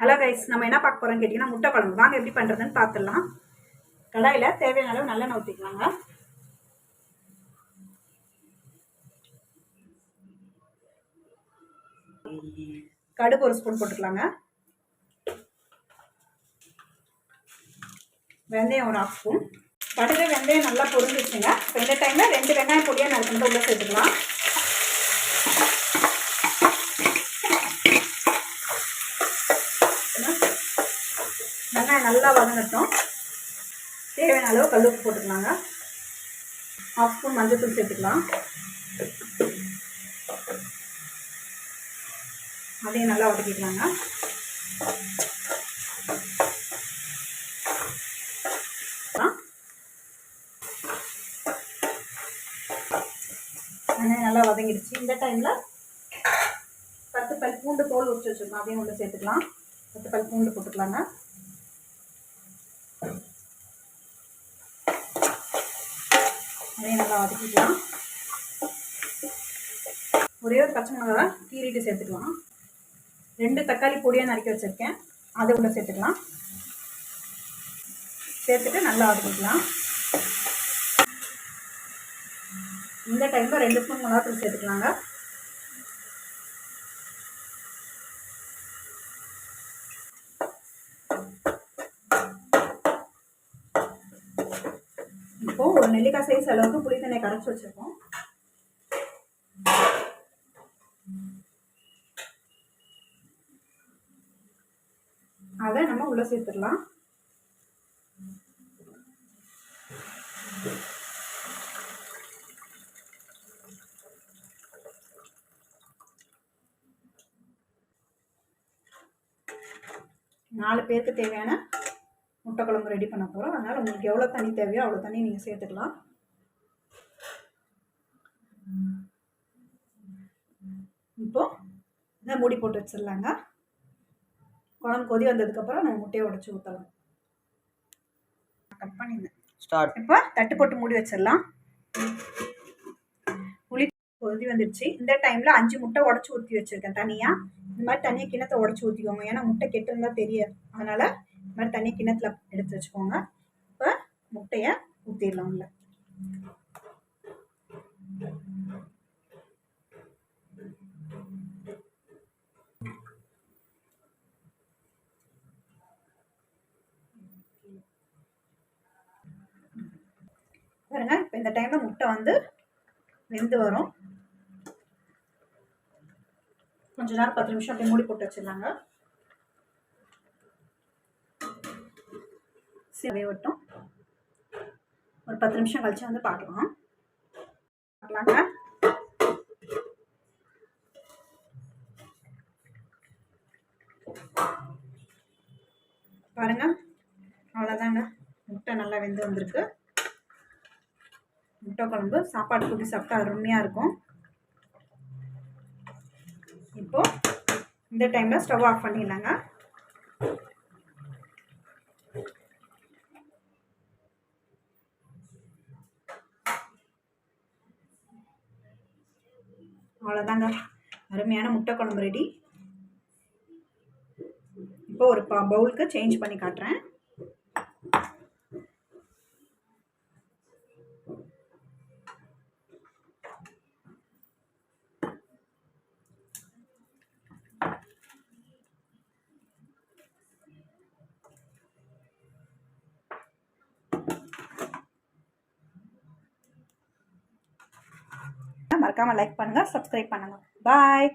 Hello guys நம்ம என்ன பார்க்க போகிறோம்னு கேட்டிங்கன்னா முட்டை குழம்பு வாங்க எப்படி பண்ணுறதுன்னு பார்த்துடலாம். கடாயில் தேவையான அளவு நல்லெண்ணெய் ஊற்றிக்கலாங்க கடுகு ஒரு ஸ்பூன் போட்டுக்கலாங்க. வெந்தயம் ஒரு ஆஃப் ஸ்பூன். கடுகு வெந்தயம் நல்லா பொருந்துச்சுங்க இப்போ இந்த டைமில் ரெண்டு வெங்காயம் பொடியாக நறுக்கிட்டு உள்ளே சேர்த்துக்கலாம். வெங்காயம் நல்லா வதங்கட்டும். தேவையான அளவு கல்லுப்பு போட்டுக்கலாங்க. ஹாஃப் ஸ்பூன் மஞ்சள் தூள் சேர்த்துக்கலாம். அதையும் நல்லா வதக்கிக்கலாங்க. வெங்காயம் நல்லா வதங்கிடுச்சு. இந்த டைமில் பத்து பல் பூண்டு தோல் உரிச்சு வச்சுருக்கோம். அதையும் உள்ள சேர்த்துக்கலாம். பத்து பல் பூண்டு போட்டுக்கலாங்க. அதையும் நல்லா வதக்கிக்கலாம். ஒரே ஒரு பச்சை மிளகா கீறிட்டு சேர்த்துக்கலாம். ரெண்டு தக்காளி பொடியாக நறுக்கி வச்சுருக்கேன். அதை உள்ள சேர்த்துக்கலாம். சேர்த்துட்டு நல்லா வதக்கிக்கலாம். இந்த டைமில் ரெண்டு ஸ்பூன் மிளகாத்தூள் சேர்த்துக்கலாங்க. இப்போ ஒரு நெல்லிக்காய் சைஸ் அளவுக்கு புளி தண்ணியை கரைச்சி வச்சிருக்கோம். அதை நம்ம உள்ள சேர்த்துடலாம். நாலு பேருக்கு தேவையான முட்டை குழம்பு ரெடி பண்ண போகிறோம் அதனால் உங்களுக்கு எவ்வளோ தண்ணி தேவையோ அவ்வளோ தண்ணி நீங்கள் சேர்த்துக்கலாம். இப்போது இதை மூடி போட்டு வச்சிடலாங்க. குழம்பு கொதி வந்ததுக்கப்புறம் நம்ம முட்டையை உடச்சி ஊற்றலாம் கட் பண்ணியிருந்தேன் ஸ்டார்ட் இப்போ தட்டு போட்டு மூடி வச்சிடலாம். புளி கொதி வந்துடுச்சு இந்த டைமில் அஞ்சு முட்டை உடச்சி ஊற்றி வச்சுருக்கேன் தனியாக இந்த மாதிரி தனியாக கிணத்தை உடச்சி ஊற்றிக்கோங்க ஏன்னா முட்டை கெட்டு இருந்தால் தெரியாது. அதனால் மாதிரி தண்ணி கிணத்துல எடுத்து வச்சுக்கோங்க. இப்போ முட்டையை ஊற்றிடலாம் உள்ள. பாருங்க இப்போ இந்த டைமில் முட்டை வந்து வெந்து வரும். கொஞ்ச நேரம் பத்து நிமிஷம் அப்படியே மூடி போட்டு வச்சிடலாங்க. சரி வட்டும் ஒரு பத்து நிமிஷம் கழிச்சு வந்து பார்க்கலாம். பார்க்கலாங்க. பாருங்க. அவ்வளோதாங்க முட்டை நல்லா வெந்து வந்திருக்கு. முட்டை குழம்பு. சாப்பாடு கூட்டி சாப்பிட்டா அருமையாக இருக்கும். இப்போது இந்த டைமில் ஸ்டவ் ஆஃப் பண்ணிடலாங்க. அவ்வளோதாங்க அருமையான முட்டை குழம்பு ரெடி இப்போ ஒரு ப பவுலுக்கு சேஞ்ச் பண்ணி காட்டுறேன். மறக்காமல் லைக் பண்ணுங்கள் சப்ஸ்கிரைப் பண்ணுங்கள் பாய்